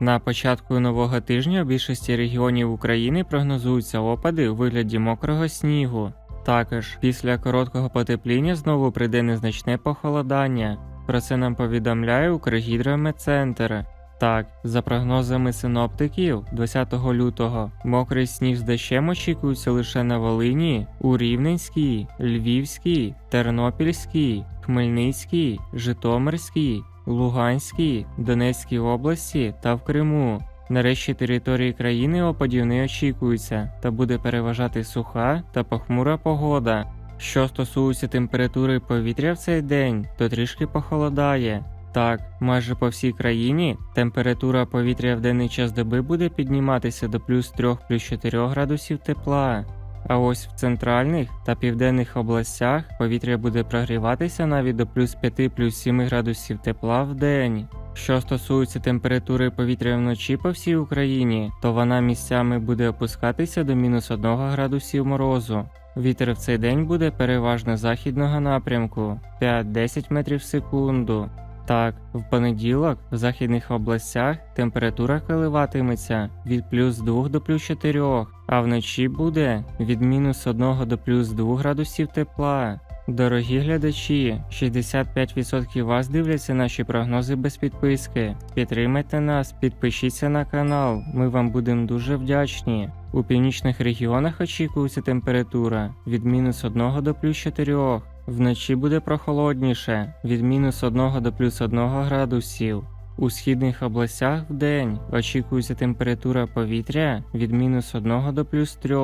На початку нового тижня у більшості регіонів України прогнозуються опади у вигляді мокрого снігу. Також після короткого потепління знову прийде незначне похолодання. Про це нам повідомляє Укргідрометцентр. Так, за прогнозами синоптиків, 20 лютого мокрий сніг з дощем очікується лише на Волині, у Рівненській, Львівській, Тернопільській, Хмельницькій, Житомирській, Луганській, Донецькій області та в Криму. Нарешті території країни опадів не очікується та буде переважати суха та похмура погода. Що стосується температури повітря в цей день, то трішки похолодає. Так, майже по всій країні температура повітря в денний час доби буде підніматися до плюс 3 плюс 4 градусів тепла. А ось в центральних та південних областях повітря буде прогріватися навіть до плюс 5 плюс 7 градусів тепла в день. Що стосується температури повітря вночі по всій Україні, то вона місцями буде опускатися до мінус 1 градусів морозу. Вітер в цей день буде переважно західного напрямку 5-10 метрів в секунду. Так, в понеділок в західних областях температура коливатиметься від плюс 2 до плюс 4, а вночі буде від мінус 1 до плюс 2 градусів тепла. Дорогі глядачі, 65% вас дивляться наші прогнози без підписки. Підтримайте нас, підпишіться на канал, ми вам будемо дуже вдячні. У північних регіонах очікується температура від мінус 1 до плюс 4. Вночі буде прохолодніше від мінус 1 до плюс 1 градусів. У східних областях в день очікується температура повітря від мінус 1 до плюс 3,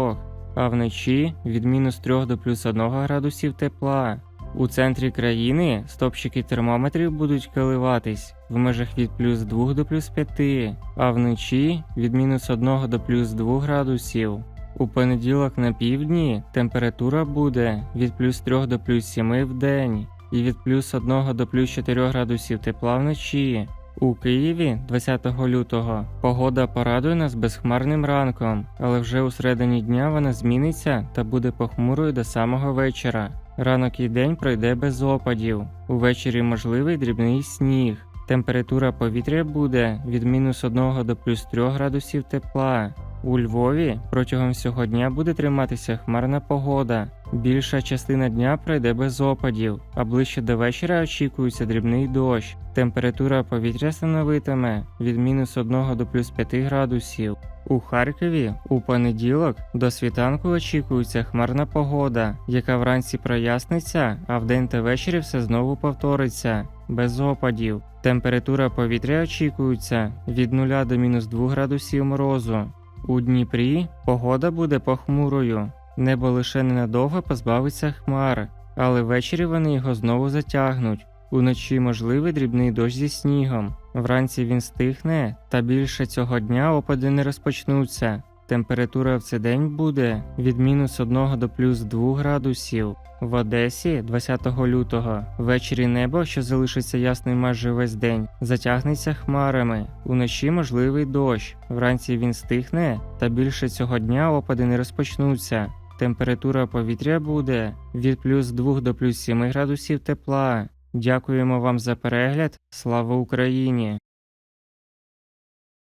а вночі від мінус 3 до плюс 1 градусів тепла. У центрі країни стопчики термометрів будуть коливатись в межах від плюс 2 до плюс 5, а вночі від мінус 1 до плюс 2 градусів. У понеділок на півдні температура буде від плюс 3 до плюс 7 в день і від плюс 1 до плюс 4 градусів тепла вночі. У Києві 20 лютого погода порадує нас безхмарним ранком, але вже у середині дня вона зміниться та буде похмурою до самого вечора. Ранок і день пройде без опадів. Увечері можливий дрібний сніг. Температура повітря буде від мінус 1 до плюс 3 градусів тепла. У Львові протягом всього дня буде триматися хмарна погода. Більша частина дня пройде без опадів, а ближче до вечора очікується дрібний дощ. Температура повітря становитиме від мінус 1 до плюс 5 градусів. У Харкові у понеділок до світанку очікується хмарна погода, яка вранці проясниться, а вдень та ввечері все знову повториться без опадів. Температура повітря очікується від 0 до мінус 2 градусів морозу. У Дніпрі погода буде похмурою. Небо лише ненадовго позбавиться хмар, але ввечері вони його знову затягнуть. Уночі можливий дрібний дощ зі снігом. Вранці він стихне, та більше цього дня опади не розпочнуться. Температура в цей день буде від мінус 1 до плюс 2 градусів. В Одесі 20 лютого ввечері небо, що залишиться ясним майже весь день, затягнеться хмарами. Уночі можливий дощ. Вранці він стихне, та більше цього дня опади не розпочнуться. Температура повітря буде від плюс 2 до плюс 7 градусів тепла. Дякуємо вам за перегляд. Слава Україні!